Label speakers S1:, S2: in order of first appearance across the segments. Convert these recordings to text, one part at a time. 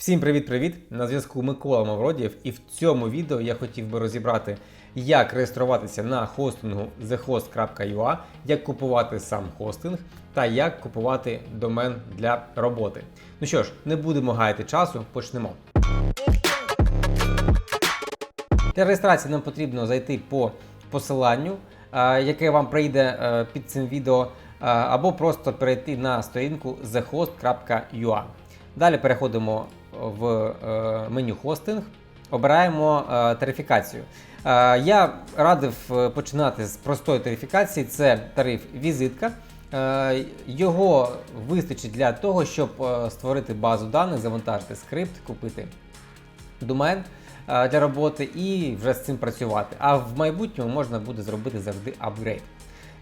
S1: Всім привіт-привіт! На зв'язку Микола Мавродієв, і в цьому відео я хотів би розібрати, як реєструватися на хостингу thehost.ua, як купувати сам хостинг та як купувати домен для роботи. Ну що ж, не будемо гаяти часу, почнемо. Для реєстрації нам потрібно зайти по посиланню, е, яке вам прийде е, під цим відео, е, або просто перейти на сторінку thehost.ua. Далі переходимо в е, меню хостинг, обираємо е, тарифікацію. Е, Я радив починати з простої тарифікації, це тариф візитка. Його вистачить для того, щоб створити базу даних, завантажити скрипт, купити домен для роботи і вже з цим працювати. А в майбутньому можна буде зробити завжди апгрейд.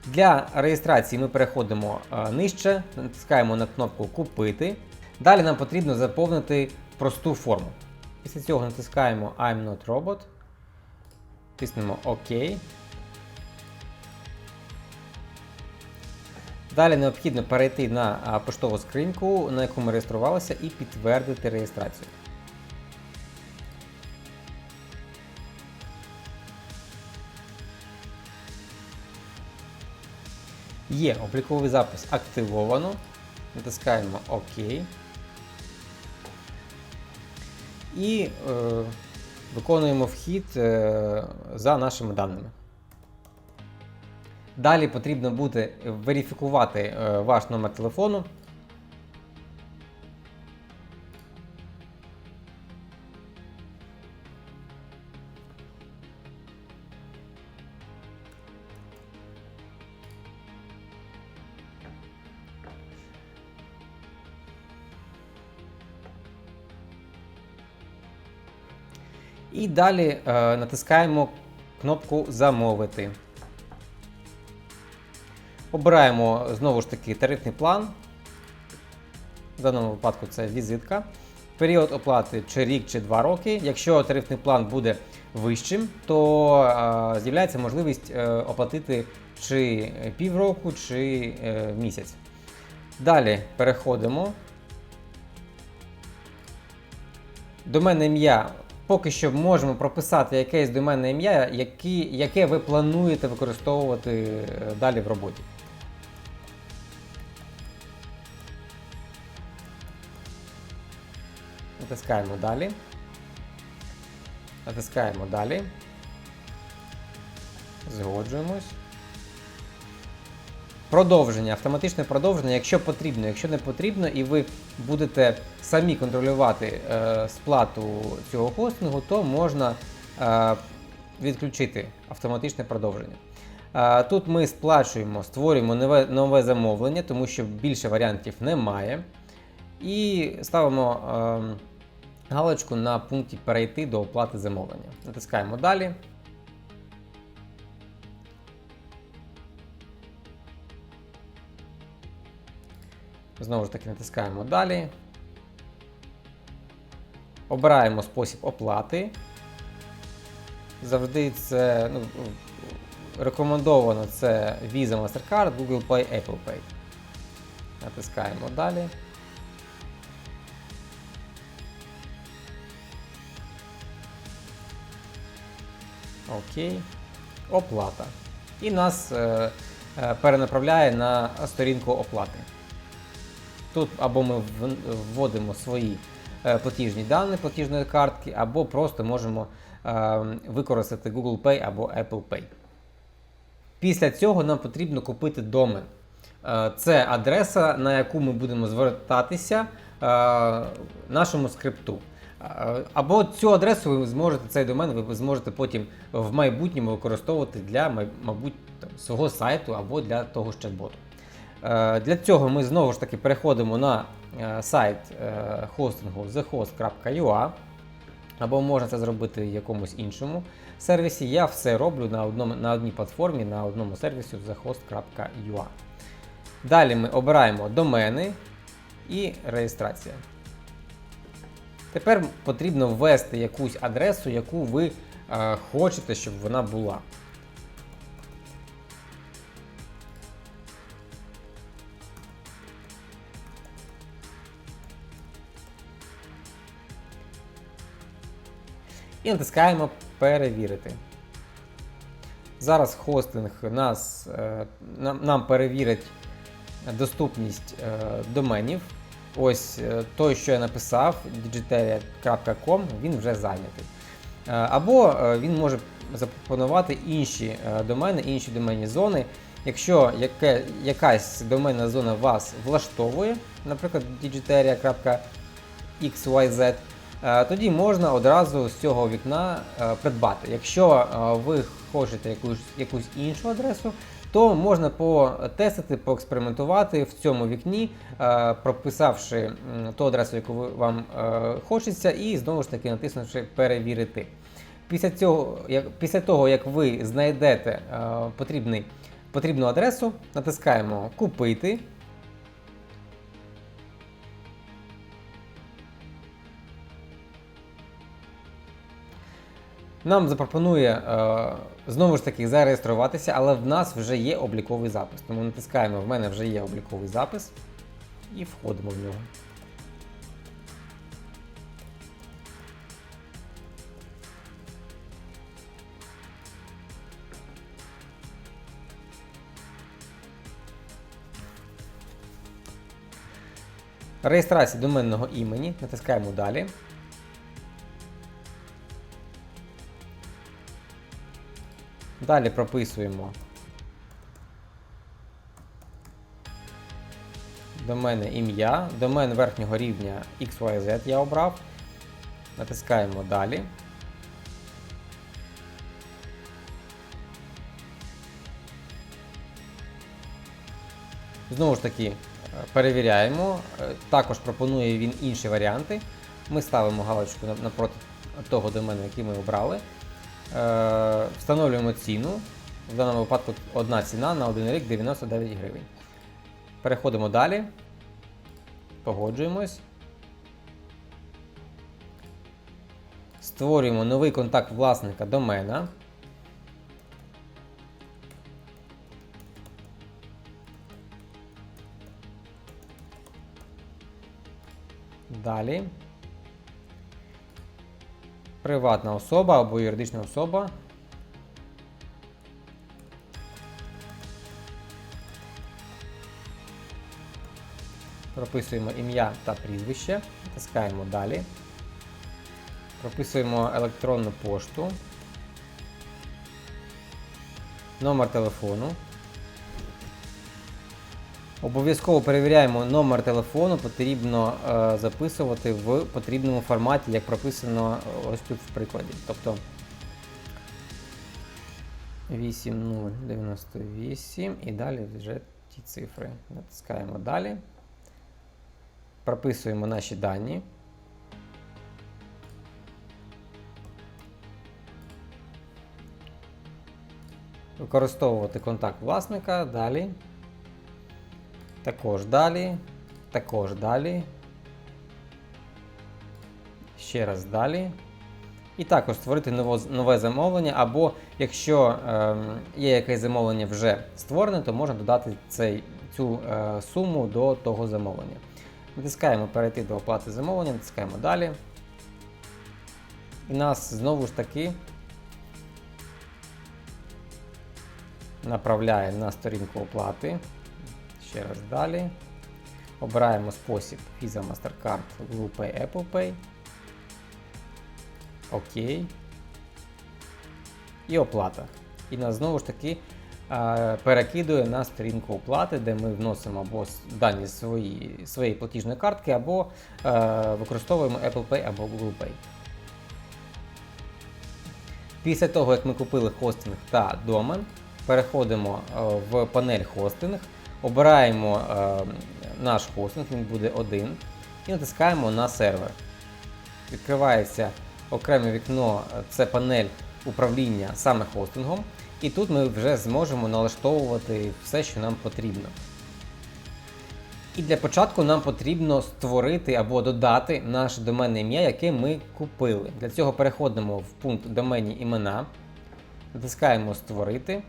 S1: Для реєстрації ми переходимо нижче, натискаємо на кнопку Купити. Далі нам потрібно заповнити просту форму. Після цього натискаємо I'm not robot. Тиснемо ОК. Далі необхідно перейти на поштову скриньку, на яку ми реєструвалися, і підтвердити реєстрацію. Є обліковий запис активовано. Натискаємо ОК. І е, виконуємо вхід е, за нашими даними. Далі потрібно буде верифікувати е, ваш номер телефону. І далі е, натискаємо кнопку Замовити. Обираємо знову ж таки тарифний план. В даному випадку це візитка. Період оплати чи рік, чи 2 роки. Якщо тарифний план буде вищим, то е, з'являється можливість е, оплатити чи півроку, чи е, місяць. Далі переходимо. Доменне ім'я. Поки що можемо прописати якесь доменне ім'я, які- яке ви плануєте використовувати е, далі в роботі. Натискаємо далі. Натискаємо далі. Згоджуємось. Продовження, автоматичне продовження, якщо потрібно, якщо не потрібно, і ви будете самі контролювати е, сплату цього хостингу, то можна е, відключити автоматичне продовження. Е, тут ми сплачуємо, створюємо нове, нове замовлення, тому що більше варіантів немає. І ставимо е, галочку на пункті перейти до оплати замовлення. Натискаємо далі. Знову ж таки натискаємо далі. Обираємо спосіб оплати. Завжди це ну, рекомендовано це Visa MasterCard, Google Pay, Apple Pay. Натискаємо далі. Окей. Оплата. І нас е, е, перенаправляє на сторінку оплати. Тут або ми вводимо свої е, платіжні дані платіжної картки, або просто можемо е, використати Google Pay або Apple Pay. Після цього нам потрібно купити домен. Е, Це адреса, на яку ми будемо звертатися нашому скрипту. Або цю адресу ви зможете, цей домен ви зможете потім в майбутньому використовувати для, мабуть, свого сайту або для того ж чат-боту. Е, Для цього ми знову ж таки переходимо на е, сайт е, хостингу thehost.ua, або можна це зробити в якомусь іншому сервісі. Я все роблю на, одному, на одній платформі, на одному сервісі thehost.ua. Далі ми обираємо домени і реєстрація. Тепер потрібно ввести якусь адресу, яку ви хочете, щоб вона була. І натискаємо Перевірити. Зараз хостинг нас, е, нам, перевірить доступність е, доменів. Ось е, той, що я написав, digiteria.com, він вже зайнятий. Або він може запропонувати інші домени, інші доменні зони. Якщо яке, якась доменна зона вас влаштовує, наприклад, digiteria.xyz, е, тоді можна одразу з цього вікна е, придбати. Якщо е, ви хочете якусь, якусь іншу адресу, то можна потестити, поекспериментувати в цьому вікні, е, прописавши ту адресу, яку вам е, хочеться, і знову ж таки натиснувши перевірити. Після, цього, після того, як ви знайдете е, потрібний, потрібну адресу, натискаємо Купити. Нам запропонує е, знову ж таки зареєструватися, але в нас вже є обліковий запис. Тому натискаємо, в мене вже є обліковий запис і входимо в нього. Реєстрація доменного імені. Натискаємо далі. Далі прописуємо доменне ім'я, домен верхнього рівня XYZ я обрав. Натискаємо далі. Знову ж таки, е, перевіряємо. Е, Також пропонує він інші варіанти. Ми ставимо галочку напроти того домену, який ми обрали. Е, Встановлюємо ціну. В даному випадку одна ціна на один рік 99 гривень. Переходимо далі. Погоджуємось. Створюємо новий контакт власника домена. Далі. Приватна особа або юридична особа. Прописуємо ім'я та прізвище, натискаємо далі. Прописуємо електронну пошту, номер телефону. Обов'язково перевіряємо номер телефону, потрібно е, записувати в потрібному форматі, як прописано е, ось тут в прикладі. Тобто 8098 і далі вже ті цифри. Натискаємо далі. Прописуємо наші дані. Використовувати контакт власника, далі. Також далі. Також далі. Ще раз далі. І також створити ново, нове замовлення, або якщо ем, є якесь замовлення вже створене, то можна додати цей, цю е, суму до того замовлення. Натискаємо перейти до оплати замовлення, натискаємо далі. І нас знову ж таки направляє на сторінку оплати. Ще раз далі. Обираємо спосіб Visa MasterCard, Google Pay, Apple Pay. Окей. І оплата. І нас знову ж таки перекидує на сторінку оплати, де ми вносимо або дані свої, своєї платіжної картки, або е, використовуємо Apple Pay або Google Pay. Після того, як ми купили хостинг та домен, переходимо е, в панель хостинг, обираємо е, наш хостинг, він буде один, і натискаємо на сервер. Відкривається окреме вікно, е, це панель управління саме хостингом, і тут ми вже зможемо налаштовувати все, що нам потрібно. І для початку нам потрібно створити або додати наше доменне ім'я, яке ми купили. Для цього переходимо в пункт доменні імена, натискаємо Створити,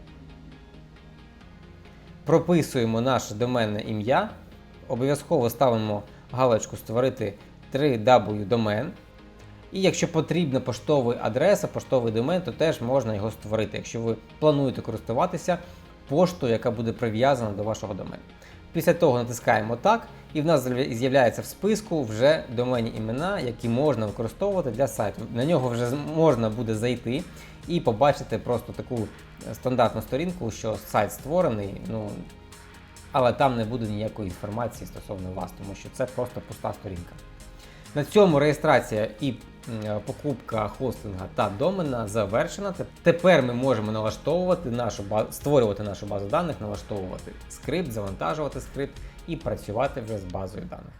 S1: прописуємо наше доменне ім'я, обов'язково ставимо галочку Створити 3W домен. І якщо потрібна поштова адреса, поштовий домен, то теж можна його створити, якщо ви плануєте користуватися поштою, яка буде прив'язана до вашого домену. Після того натискаємо так, і в нас з'являється в списку вже доменні імена, які можна використовувати для сайту. На нього вже можна буде зайти і побачити просто таку стандартну сторінку, що сайт створений, ну, але там не буде ніякої інформації стосовно вас, тому що це просто пуста сторінка. На цьому реєстрація і покупка хостинга та домена завершена. Тепер ми можемо налаштовувати нашу базу, створювати нашу базу даних, налаштовувати скрипт, завантажувати скрипт і працювати вже з базою даних.